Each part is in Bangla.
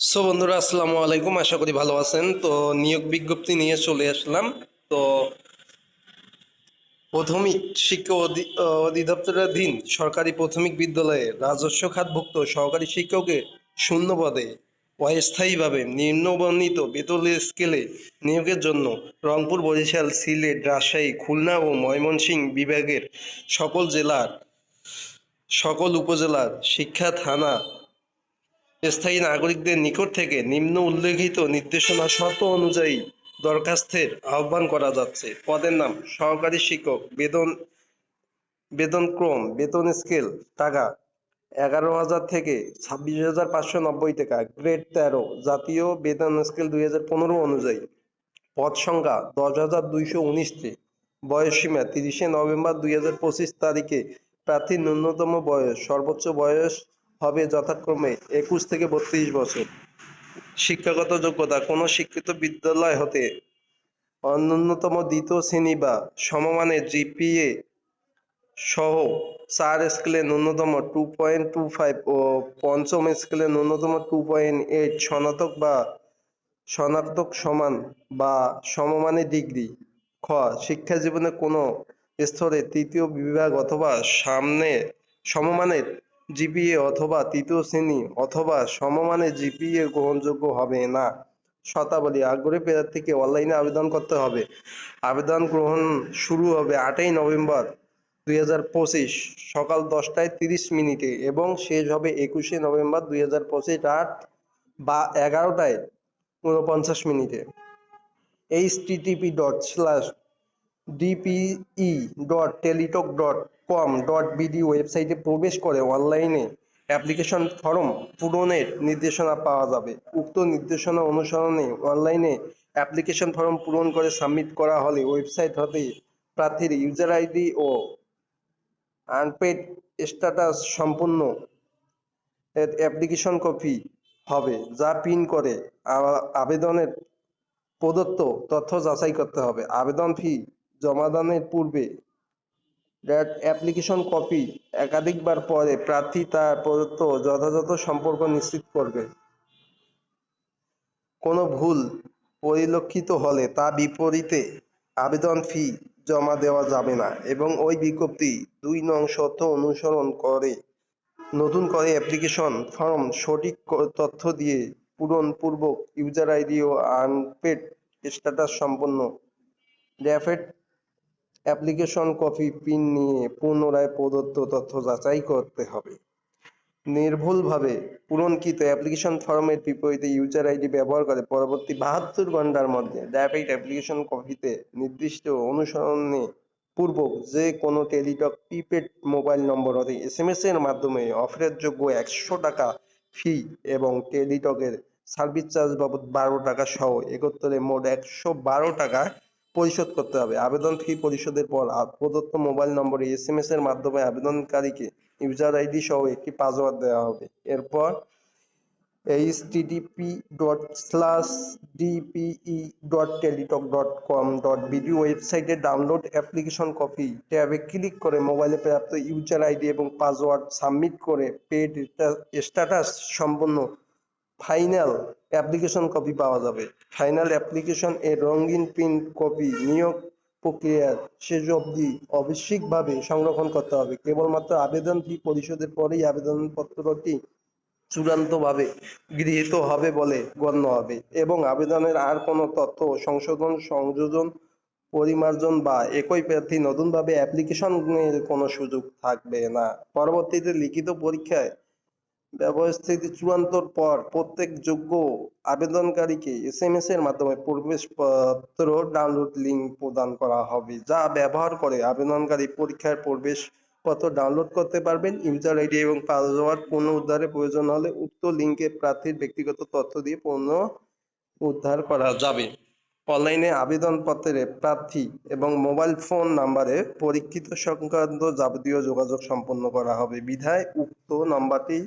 সো বন্ধুরা, আসসালামু আলাইকুম। আশা করি ভালো আছেন। তো নিয়োগ বিজ্ঞপ্তি নিয়ে চলে আসলাম। তো প্রাথমিক শিক্ষা অধিদপ্তরাধীন সরকারি প্রাথমিক বিদ্যালয়ে রাজস্ব খাতভুক্ত সহকারী শিক্ষকের শূন্য পদে অস্থায়ীভাবে নিম্নবর্ণিত বেতনের স্কেলে নিয়োগের জন্য রংপুর, বরিশাল, সিলেট, রাজশাহী, খুলনা ও ময়মনসিংহ বিভাগের সকল জেলার, সকল উপজেলার শিক্ষা থানা স্থায়ী নাগরিকদের নিকট থেকে নিম্ন উল্লেখিত নির্দেশনা শর্ত অনুযায়ী দরখাস্তের আহ্বান করা যাচ্ছে। পদের নাম সহকারী শিক্ষক, বেতন, বেতনক্রম, বেতন স্কেল, টাকা এগারো হাজার থেকে ছাব্বিশ হাজার পাঁচশো নব্বই টাকা, গ্রেড তেরো, জাতীয় বেতন স্কেল দুই হাজার পনেরো অনুযায়ী। পদ সংখ্যা দশ হাজার দুইশো উনিশটি বয়সসীমা তিরিশে নভেম্বর দুই হাজার পঁচিশ তারিখে প্রার্থীর ন্যূনতম বয়স, সর্বোচ্চ বয়স হবে যথাক্রমে একুশ থেকে বত্রিশ বছর। শিক্ষাগত যোগ্যতা, কোনো শিক্ষিত বিদ্যালয় হতে অন্যতম দ্বিতীয় শ্রেণি বা সমমানের জিপিএ সহ চার স্কেলে ন্যূনতম টু পয়েন্ট টু ফাইভ ও পঞ্চম স্কেলে ন্যূনতম টু পয়েন্ট এইট স্নাতক বা স্নাতক সমান বা সমমানের ডিগ্রি। খ, শিক্ষা জীবনে কোনো স্তরে তৃতীয় বিভাগ অথবা সামনে সমমানের জিপিএ অথবা তৃতীয় শ্রেণি অথবা সমমানের জিপিএ গ্রহণযোগ্য হবে না। শতাবলী, আগ্রহী প্রার্থীকে অনলাইনে আবেদন করতে হবে। আবেদন গ্রহণ শুরু হবে আটই নভেম্বর দুই হাজার পঁচিশ সকাল দশটায় তিরিশ মিনিটে এবং শেষ হবে একুশে নভেম্বর দুই হাজার পঁচিশ রাত বা এগারোটায় উনপঞ্চাশ মিনিটে। H TTP dot slash DPE dot Teletalk dot com dot BD ওয়েবসাইটে প্রবেশ করে অনলাইনে অ্যাপ্লিকেশন ফর্ম পূরণের নির্দেশনা পাওয়া যাবে। উক্ত নির্দেশনা অনুসরণে অনলাইনে অ্যাপ্লিকেশন ফর্ম পূরণ করে সাবমিট করা হলে ওয়েবসাইট হতে প্রার্থীর ইউজার আইডি ও আনপেড স্ট্যাটাস সম্পূর্ণ অ্যাপ্লিকেশন কপি হবে, যা পিন করে আবেদনের প্রদত্ত তথ্য যাচাই করতে হবে। আবেদন ফি জমাদানের পূর্বে দ্যাট অ্যাপ্লিকেশন কপি একাধিকবার পরে প্রার্থী তার প্রদত্ত যথাযথ সম্পর্ক নিশ্চিত করবে। কোনো ভুল পরিলক্ষিত হলে তা বিপরীতে আবেদন ফি জমা দেওয়া যাবে না এবং ওই বিজ্ঞপ্তি দুই নং শর্ত অনুসরণ করে। নতুন করে অ্যাপ্লিকেশন ফর্ম সঠিক তথ্য দিয়ে পূরণ পূর্বক ইউজার আইডি ও আনপেড স্ট্যাটাস সম্পন্ন। র্যাফেড অ্যাপ্লিকেশন কপি, পিন নিয়ে পুনরায় প্রদত্ত তথ্য যাচাই করতে হবে। নির্ভুলভাবে পূরণকৃত অ্যাপ্লিকেশন ফর্মের বিপরীতে ইউজার আইডি ব্যবহার করে পরবর্তী বাহাত্তর ঘণ্টার মধ্যে র্যাপিড অ্যাপ্লিকেশন কপিতে নির্দিষ্ট অনুসরণে পূর্বক যে কোনো টেলিটক, প্রিপেড মোবাইল নম্বর হতে এস এম এস এর মাধ্যমে অফারের যোগ্য একশো টাকা ফি এবং টেলিটকের সার্ভিস চার্জ বাবদ বারো টাকা সহ একত্রে মোট একশো বারো টাকা পরিশোধ করতে হবে। আবেদন ফি পরিশোধের পর প্রদত্ত মোবাইল নম্বরে, এস এর মাধ্যমে আবেদনকারীকে ইউজার আইডি সহ একটি পাসওয়ার্ড দেওয়া হবে। এরপর HTTP dot slash DPE dot Teletalk dot com dot BD ওয়েবসাইটে ডাউনলোড অ্যাপ্লিকেশন কপি ট্যাবে ক্লিক করে মোবাইলে প্রাপ্ত ইউজার আইডি এবং পাসওয়ার্ড সাবমিট করে পেড স্ট্যাটাস সম্পন্ন ফাইনাল অ্যাপ্লিকেশন কপি পাওয়া যাবে। ফাইনাল অ্যাপ্লিকেশন এর রঙিন প্রিন্ট কপি নিয়োগ প্রক্রিয়ার শেষ অবধি আবশ্যিকভাবে সংরক্ষণ করতে হবে। কেবলমাত্র আবেদন ফি পরিশোধের পরেই আবেদনপত্রটি চূড়ান্তভাবে গৃহীত হবে বলে গণ্য হবে এবং আবেদনের আর কোনো তথ্য, সংশোধন, সংযোজন, পরিমার্জন বা একই প্রার্থী নতুনভাবে অ্যাপ্লিকেশনের কোনো সুযোগ থাকবে না। পরবর্তীতে লিখিত পরীক্ষায় ব্যবস্থিত চূড়ান্তর পর প্রত্যেক যোগ্য আবেদনকারীকে এস এম এর মাধ্যমে প্রবেশপত্র ডাউনলোড লিঙ্ক প্রদান করা হবে, যা ব্যবহার করে আবেদনকারী পরীক্ষার প্রবেশপত্র ডাউনলোড করতে পারবেন। ইউজার আইডি এবং পাসওয়ার্ড উদ্ধারের প্রয়োজন হলে উক্ত লিঙ্কে প্রার্থীর ব্যক্তিগত তথ্য দিয়ে পুনঃ উদ্ধার করা যাবে। অনলাইনে আবেদনপত্রে প্রার্থী এবং মোবাইল ফোন নাম্বারে পরীক্ষিত সংক্রান্ত যাবতীয় যোগাযোগ সম্পন্ন করা হবে। বিধায় উক্ত নাম্বারটি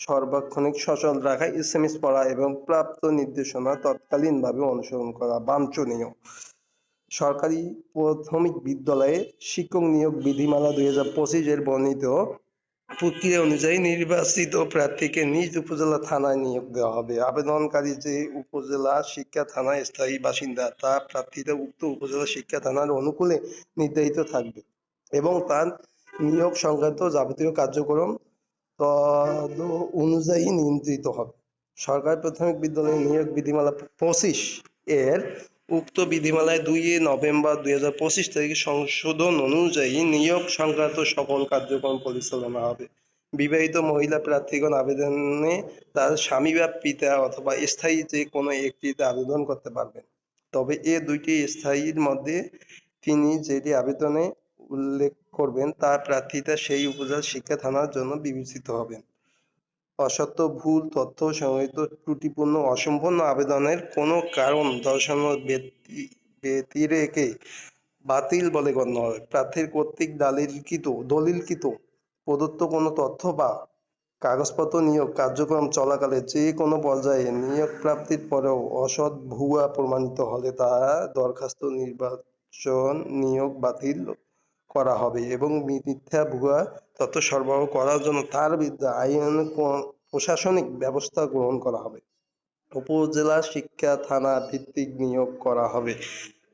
সার্বক্ষণিক সচল রাখায় এস এম এস পড়া এবং প্রাপ্ত নির্দেশনা তৎকালীনভাবে অনুসরণ করা বাঞ্ছনীয়। সরকারি প্রাথমিক বিদ্যালয়ে শিক্ষক নিয়োগ বিধিমালা দুই হাজার পঁচিশ এর বর্ণিত প্রক্রিয়া অনুযায়ী নির্বাচিত প্রার্থীকে নিজ উপজেলা থানায় নিয়োগ দেওয়া হবে। আবেদনকারী যে উপজেলা শিক্ষা থানায় স্থায়ী বাসিন্দা, তা প্রার্থীরা উক্ত উপজেলা শিক্ষা থানার অনুকূলে নির্ধারিত থাকবে এবং তার নিয়োগ সংক্রান্ত যাবতীয় কার্যক্রম তদ অনুযায়ী নিয়ন্ত্রিত হবে। সরকারি প্রাথমিক বিদ্যালয় নিয়োগ বিধিমালা পঁচিশ এর উক্ত বিধিমালায় দুই নভেম্বর দুই হাজার পঁচিশ তারিখে সংশোধন অনুযায়ী নিয়োগ সংক্রান্ত সকল কার্যক্রম পরিচালনা হবে। বিবাহিত মহিলা প্রার্থীগণ আবেদনে তার স্বামী বা পিতা অথবা স্থায়ী যে কোনো একটিতে আবেদন করতে পারবেন। তবে এ দুইটি স্থায়ীর মধ্যে তিনি যেটি আবেদনে উল্লেখ করবেন তা প্রার্থীতা সেই উপজেলা শিক্ষা থানার জন্য বিবেচিত হবেন। অসত্য, ভুল, তথ্য সংহিত ত্রুটিপূর্ণ, অসম্পূর্ণ আবেদনের কোনো কারণ দর্শানোর ব্যতি- ব্যতিরেকে বাতিল বলে গণ্য হবে প্রার্থীর কর্তৃক দালিলকৃত, দলিলকৃত প্রদত্ত কোনো তথ্য বা কাগজপত্র নিয়োগ কার্যক্রম চলাকালে যে কোনো পর্যায়ে নিয়োগ প্রাপ্তির পরেও অসৎ, ভুয়া প্রমাণিত হলে তা দরখাস্ত নির্বাচন নিয়োগ বাতিল করা হবে এবং মিথ্যা ভুয়া তথ্য সরবরাহ করার জন্য তার বিরুদ্ধে আইন প্রশাসনিক ব্যবস্থা গ্রহণ করা হবে। উপজেলা শিক্ষা থানা ভিত্তিক নিয়োগ করা হবে।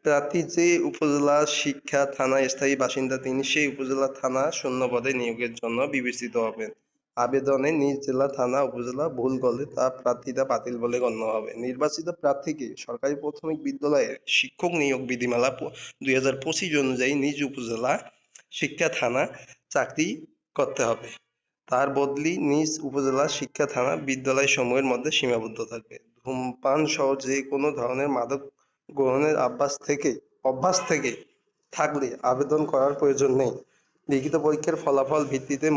প্রার্থী যে উপজেলা শিক্ষা থানায় স্থায়ী বাসিন্দা, তিনি সেই উপজেলা থানা শূন্য পদে নিয়োগের জন্য বিবেচিত হবেন। আবেদনে নিজ জেলা, থানা, উপজেলা ভুল করলে তা প্রার্থীতা বাতিল বলে গণ্য হবে। নির্বাচিত প্রার্থীকে সরকারি প্রাথমিক বিদ্যালয়ের শিক্ষক নিয়োগ বিধিমালা দুই হাজার পঁচিশ অনুযায়ী নিজ উপজেলা শিক্ষা থানা চাকরি করতে হবে। তার বদলি নিজ উপজেলা শিক্ষা থানা বিদ্যালয় সমূহের মধ্যে সীমাবদ্ধ থাকবে। ধূমপান সহ যে কোনো ধরনের মাদক গ্রহণের অভ্যাস থেকে অভ্যাস থেকে থাকলে আবেদন করার প্রয়োজন নেই। লিখিত পরীক্ষার ফলাফল ভিত্তিতে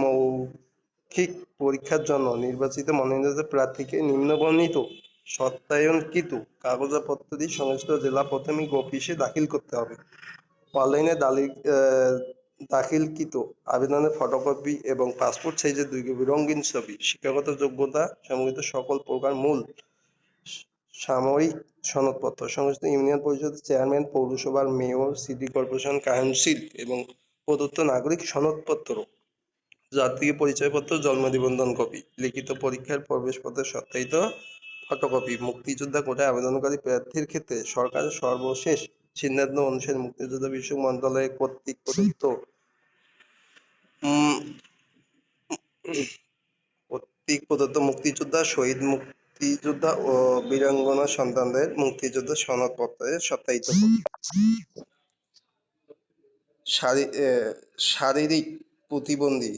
মৌখিক পরীক্ষার জন্য নির্বাচিত মনোনীত প্রার্থীকে নিম্নবর্ণিত সত্যায়নকৃত কাগজপত্রটি সংশ্লিষ্ট জেলা প্রাথমিক অফিসে দাখিল করতে হবে। অনলাইনে দাখিলকৃত আবেদনের ফটোকপি এবং পাসপোর্ট সাইজের দুই কপি রঙিন ছবি, শিক্ষাগত যোগ্যতা সম্বলিত সকল প্রকার মূল সাময়িক সনদপত্র, সংশ্লিষ্ট ইউনিয়ন পরিষদের চেয়ারম্যান, পৌরসভার মেয়র, সিটি কর্পোরেশন কাউন্সিল এবং প্রদত্ত নাগরিক সনদপত্র জাতীয় পরিচয়পত্র জন্ম নিবন্ধন কপি, লিখিত পরীক্ষার প্রবেশপত্রের সত্যায়িত ফটোকপি, মুক্তিযোদ্ধা কোটায় আবেদনকারী প্রার্থীর ক্ষেত্রে সরকারের সর্বশেষ সিদ্ধান্ত অনুসারে মুক্তিযোদ্ধা বিষয়ক মন্ত্রণালয় কর্তৃক প্রদত্ত কর্তৃক প্রদত্ত মুক্তিযোদ্ধা, শহীদ মুক্তিযোদ্ধা ও বীরাঙ্গনা সন্তানদের মুক্তিযোদ্ধা সনদপত্রের সত্যায়িত। শারীরিক প্রতিবন্ধী